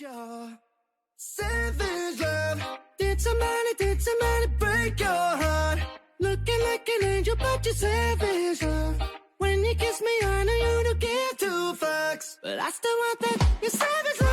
your savage love. Did somebody, did somebody break your heart? Looking like an angel, but you're savage love. When you kiss me, I know you don't give two fucks, but I still want that. You're savage.